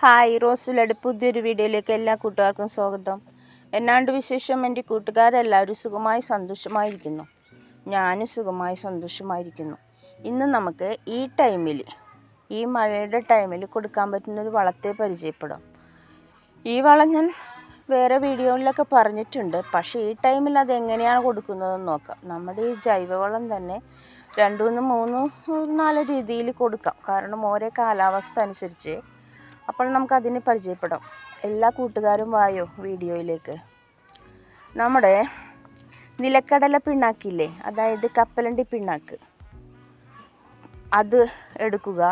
Hi റോസിലട് പുതിയൊരു വീഡിയോയിലേക്ക് എല്ലാ കൂട്ടുകാർക്കും സ്വാഗതം. എന്നാണ്ട് വിശേഷം? എന്റെ കൂട്ടുകാരെല്ലാവരും സുഖമായി സന്തോഷമായിരിക്കുന്നു. ഞാനും സുഖമായി സന്തോഷമായിരിക്കുന്നു. ഇന്ന് നമുക്ക് ഈ ടൈമിൽ ഈ മഴയുടെ ടൈമിൽ കൊടുക്കാൻ പറ്റുന്ന ഒരു വളത്തെ പരിചയപ്പെടാം. ഈ വളം ഞാൻ വേറെ വീഡിയോയിലൊക്കെ പറഞ്ഞിട്ടുണ്ട്. പക്ഷേ ഈ ടൈമിൽ അതെങ്ങനെയാണ് കൊടുക്കുന്നതെന്ന് നോക്കാം. നമ്മുടെ ഈ ജൈവവളം തന്നെ രണ്ടു മൂന്ന് മൂന്ന് നാല് രീതിയിൽ കൊടുക്കാം. കാരണം ഓരോ കാലാവസ്ഥ അനുസരിച്ച് അപ്പോൾ നമുക്ക് അതിനെ പരിചയപ്പെടാം. എല്ലാ കൂട്ടുകാരും വായോ വീഡിയോയിലേക്ക്. നമ്മുടെ നിലക്കടല പിണ്ണാക്കില്ലേ? അതായത് കപ്പലണ്ടി പിണ്ണാക്ക്. അത് എടുക്കുക.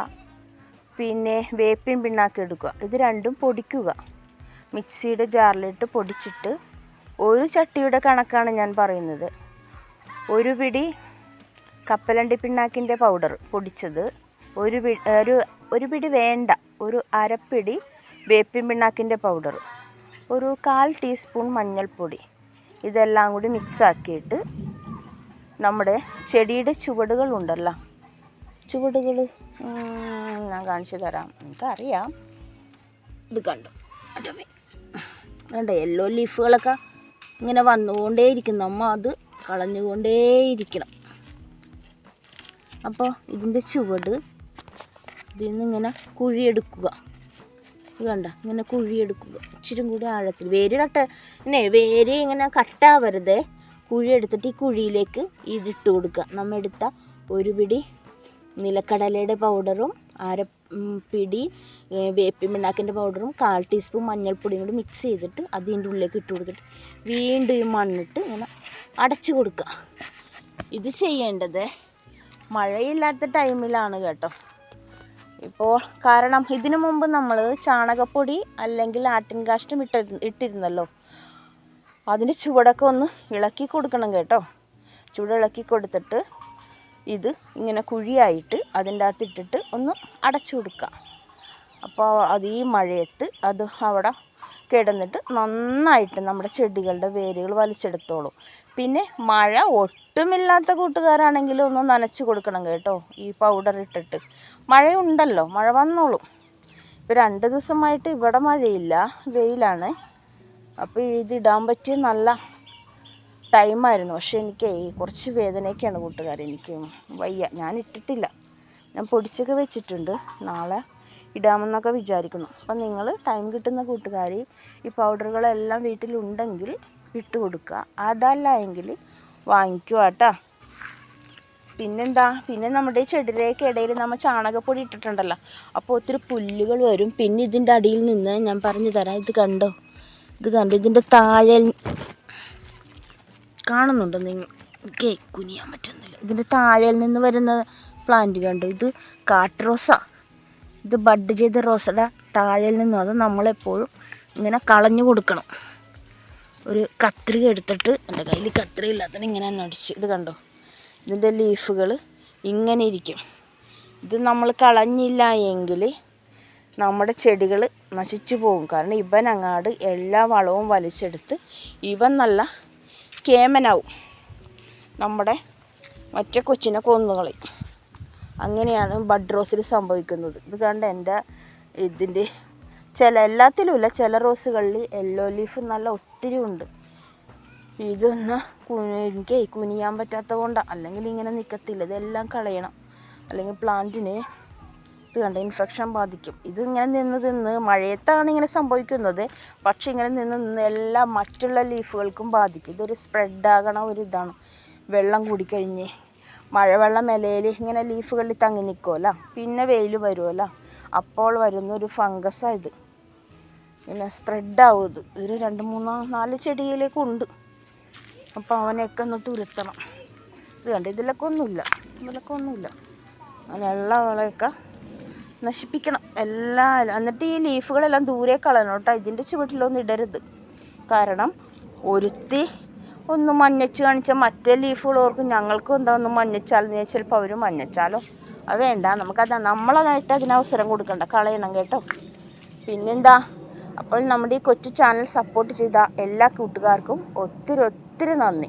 പിന്നെ വേപ്പിൻ പിണ്ണാക്ക് എടുക്കുക. ഇത് രണ്ടും പൊടിക്കുക. മിക്സിയുടെ ജാറിലിട്ട് പൊടിച്ചിട്ട് ഒരു ചട്ടിയുടെ കണക്കാണ് ഞാൻ പറയുന്നത്. ഒരു പിടി കപ്പലണ്ടി പിണ്ണാക്കിന്റെ പൗഡർ പൊടിച്ചത്. ഒരു ഒരു ഒരു പിടി വേണ്ട. ഒരു അരപ്പിടി വേപ്പിൻ പിണ്ണാക്കിന്റെ പൗഡർ ഒരു കാൽ ടീസ്പൂൺ മഞ്ഞൾപ്പൊടി. ഇതെല്ലാം കൂടി മിക്സാക്കിയിട്ട് നമ്മുടെ ചെടിയുടെ ചുവടുകൾ ഉണ്ടല്ലോ. ചുവടുകൾ ഞാൻ കാണിച്ചു തരാം. എനിക്കറിയാം. ഇത് കണ്ടു? കണ്ടോ? യെല്ലോ ലീഫുകളൊക്കെ ഇങ്ങനെ വന്നുകൊണ്ടേയിരിക്കും നമ്മ അത് കളഞ്ഞുകൊണ്ടേയിരിക്കണം. അപ്പോൾ ഇതിന്റെ ചുവട് ഇതിൽ നിന്ന് ഇങ്ങനെ കുഴിയെടുക്കുക. കണ്ട? ഇങ്ങനെ കുഴിയെടുക്കുക. ഇച്ചിരി കൂടി ആഴത്തിൽ. വേര് കട്ട പിന്നെ വേര് ഇങ്ങനെ കട്ടാവരുതേ. കുഴിയെടുത്തിട്ട് ഈ കുഴിയിലേക്ക് ഇതിട്ട് കൊടുക്കുക. നമ്മൾ എടുത്ത ഒരു പിടി നിലക്കടലയുടെ പൗഡറും അര പിടി വേപ്പിൻ പിണ്ണാക്കിന്റെ പൗഡറും കാൽ ടീസ്പൂൺ മഞ്ഞൾപ്പൊടിയും കൂടി മിക്സ് ചെയ്തിട്ട് അതിന്റെ ഉള്ളിലേക്ക് ഇട്ട് കൊടുത്തിട്ട് വീണ്ടും ഈ മണ്ണിട്ട് ഇങ്ങനെ അടച്ചു കൊടുക്കുക. ഇത് ചെയ്യേണ്ടത് മഴയില്ലാത്ത ടൈമിലാണ് കേട്ടോ. ഇപ്പോൾ കാരണം ഇതിനു മുമ്പ് നമ്മൾ ചാണകപ്പൊടി അല്ലെങ്കിൽ ആട്ടിൻ കാഷ്ടം ഇട്ട ഇട്ടിരുന്നല്ലോ. അതിന്റെ ചുവടൊക്കെ ഒന്ന് ഇളക്കി കൊടുക്കണം കേട്ടോ. ചുവട് ഇളക്കി കൊടുത്തിട്ട് ഇത് ഇങ്ങനെ കുഴിയായിട്ട് അതിന്റെ അകത്ത് ഇട്ടിട്ട് ഒന്ന് അടച്ചു കൊടുക്കുക. അപ്പോൾ അത് ഈ മഴയത്ത് അത് അവിടെ കിടന്നിട്ട് നന്നായിട്ട് നമ്മുടെ ചെടികളുടെ വേരുകൾ വലിച്ചെടുത്തോളും. പിന്നെ മഴ ഒട്ടുമില്ലാത്ത കൂട്ടുകാരാണെങ്കിലും ഒന്ന് നനച്ച് കൊടുക്കണം കേട്ടോ. ഈ പൗഡർ ഇട്ടിട്ട്. മഴയുണ്ടല്ലോ മഴ വന്നോളും. ഇപ്പോൾ രണ്ട് ദിവസമായിട്ട് ഇവിടെ മഴയില്ല വെയിലാണ്. അപ്പോൾ ഇതിടാൻ പറ്റിയ നല്ല ടൈമായിരുന്നു. പക്ഷേ എനിക്ക് കുറച്ച് വേദനയൊക്കെയാണ് കൂട്ടുകാർ എനിക്ക് വയ്യ. ഞാൻ ഇട്ടിട്ടില്ല. ഞാൻ പൊടിച്ചൊക്കെ വെച്ചിട്ടുണ്ട്. നാളെ ഇടാമെന്നൊക്കെ വിചാരിക്കുന്നു. അപ്പം നിങ്ങൾ ടൈം കിട്ടുന്ന കൂട്ടുകാർ ഈ പൗഡറുകളെല്ലാം വീട്ടിലുണ്ടെങ്കിൽ ഇട്ട് കൊടുക്കുക. അതല്ല എങ്കിൽ വാങ്ങിക്കുക കേട്ടോ. പിന്നെന്താ? പിന്നെ നമ്മുടെ ഈ ചെടിയിലേക്ക് ഇടയിൽ നമ്മൾ ചാണകപ്പൊടി ഇട്ടിട്ടുണ്ടല്ലോ. അപ്പോൾ ഒത്തിരി പുല്ലുകൾ വരും. പിന്നെ ഇതിന്റെ അടിയിൽ നിന്ന് ഞാൻ പറഞ്ഞു തരാം. ഇത് കണ്ടോ? ഇത് കണ്ടോ? ഇതിന്റെ താഴെ കാണുന്നുണ്ടോ നിങ്ങൾ? കുനിയാൻ പറ്റുന്നില്ല. ഇതിന്റെ താഴെ നിന്ന് വരുന്ന പ്ലാന്റ് കണ്ടോ? ഇത് കാട്ട് റോസ ഇത് ബഡ് ചെയ്ത റോസയുടെ താഴെ നിന്നും അത് നമ്മളെപ്പോഴും ഇങ്ങനെ കളഞ്ഞു കൊടുക്കണം. ഒരു കത്രിക എടുത്തിട്ട് എന്റെ കയ്യിൽ കത്രിക ഇല്ലാത്തതിന് ഇങ്ങനെ തന്നെ അടിച്ച് ഇത് കണ്ടോ? ഇതിന്റെ ലീഫുകൾ ഇങ്ങനെ ഇരിക്കും. ഇത് നമ്മൾ കളഞ്ഞില്ല എങ്കിൽ നമ്മുടെ ചെടികൾ നശിച്ചു പോകും. കാരണം ഇവൻ അങ്ങാട് എല്ലാ വളവും വലിച്ചെടുത്ത് ഇവൻ നല്ല കേമനാവും. നമ്മുടെ മറ്റേ കൊച്ചിനെ കൊന്നുകളയും അങ്ങനെയാണ് ബഡ് റോസിൽ സംഭവിക്കുന്നത്. ഇത് കണ്ട് എന്റെ ഇതിന്റെ ചില എല്ലാത്തിലുമില്ല ചില റോസുകളിൽ യെല്ലോ ലീഫ് നല്ല ഒത്തിരി ഉണ്ട്. ഇതൊന്ന് എനിക്ക് കുനിയാൻ പറ്റാത്ത കൊണ്ടാണ് അല്ലെങ്കിൽ ഇങ്ങനെ നിൽക്കത്തില്ല ഇതെല്ലാം കളയണം. അല്ലെങ്കിൽ പ്ലാന്റിന് ഇത് കണ്ട? ഇൻഫെക്ഷൻ ബാധിക്കും. ഇത് ഇങ്ങനെ നിന്ന് നിന്ന് മഴയത്താണ് ഇങ്ങനെ സംഭവിക്കുന്നത്. പക്ഷെ ഇങ്ങനെ നിന്ന് നിന്ന് എല്ലാ മറ്റുള്ള ലീഫുകൾക്കും ബാധിക്കും. ഇതൊരു സ്പ്രെഡാകണ ഒരു ഇതാണ്. വെള്ളം കൂടിക്കഴിഞ്ഞ് മഴവെള്ളം ഇലയിൽ ഇങ്ങനെ ലീഫുകളിൽ തങ്ങി നിൽക്കുമല്ല പിന്നെ വെയിൽ വരുമല്ലോ അപ്പോൾ വരുന്ന ഒരു ഫംഗസാണ് ഇത്. പിന്നെ സ്പ്രെഡാവും ഇത്. ഒരു രണ്ട് മൂന്നോ നാല് ചെടിയിലേക്ക് ഉണ്ട്. അപ്പോൾ അവനെയൊക്കെ ഒന്ന് തുരുത്തണം. ഇത് കണ്ട് ഇതിലൊക്കെ ഒന്നുമില്ല. ഇതിലൊക്കെ ഒന്നുമില്ല. അങ്ങനെയുള്ള വളയൊക്കെ നശിപ്പിക്കണം. എല്ലാ എന്നിട്ട് ഈ ലീഫുകളെല്ലാം ദൂരെ കളയണം കേട്ടോ. ഇതിന്റെ ചുവട്ടിലൊന്നും ഇടരുത്. കാരണം ഒരുത്തി ഒന്ന് മഞ്ഞച്ച് കാണിച്ചാൽ മറ്റേ ലീഫുകൾ ഓർക്കും ഞങ്ങൾക്കും എന്താ ഒന്ന് മഞ്ഞച്ചാലെന്ന് ചോദിച്ചാൽ ചിലപ്പോൾ അവർ മഞ്ഞച്ചാലോ? അത് വേണ്ട. നമുക്കതാ നമ്മളതായിട്ട് അതിന് അവസരം കൊടുക്കണ്ട. കളയണം കേട്ടോ. പിന്നെന്താ? അപ്പോൾ നമ്മുടെ ഈ കൊച്ചു ചാനൽ സപ്പോർട്ട് ചെയ്ത എല്ലാ കൂട്ടുകാർക്കും ഒത്തിരി ഒത്തിരി നന്ദി.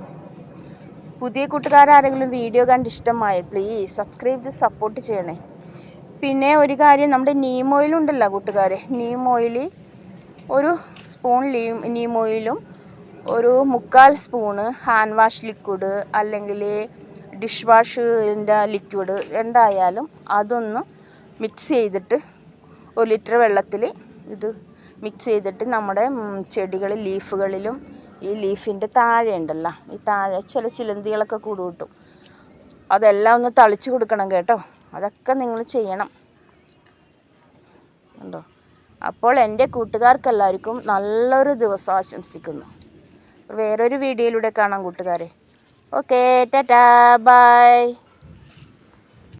പുതിയ കൂട്ടുകാരാരെങ്കിലും വീഡിയോ കണ്ട് ഇഷ്ടമായ പ്ലീസ് സബ്സ്ക്രൈബ് ചെയ്ത് സപ്പോർട്ട് ചെയ്യണേ. പിന്നെ ഒരു കാര്യം നമ്മുടെ നീം ഓയിൽ ഉണ്ടല്ലോ കൂട്ടുകാരെ ഓയിൽ ഒരു സ്പൂൺ നീം ഓയിലും ഒരു മുക്കാൽ സ്പൂണ് ഹാൻഡ് വാഷ് ലിക്വിഡ് അല്ലെങ്കിൽ ഡിഷ് വാഷിന്റെ ലിക്വിഡ് എന്തായാലും അതൊന്ന് മിക്സ് ചെയ്തിട്ട് ഒരു ലിറ്റർ വെള്ളത്തിൽ ഇത് മിക്സ് ചെയ്തിട്ട് നമ്മുടെ ചെടികൾ ലീഫുകളിലും ഈ ലീഫിന്റെ താഴെ ഉണ്ടല്ലോ ഈ താഴെ ചില ചിലന്തികളൊക്കെ കൂട് കിട്ടും. അതെല്ലാം ഒന്ന് തളിച്ച് കൊടുക്കണം കേട്ടോ. അതൊക്കെ നിങ്ങൾ ചെയ്യണം. ഉണ്ടോ അപ്പോൾ എന്റെ കൂട്ടുകാർക്കെല്ലാവർക്കും നല്ലൊരു ദിവസം ആശംസിക്കുന്നു. വേറൊരു വീഡിയോയിലൂടെ കാണാം കൂട്ടുകാരെ. Okay tata bye.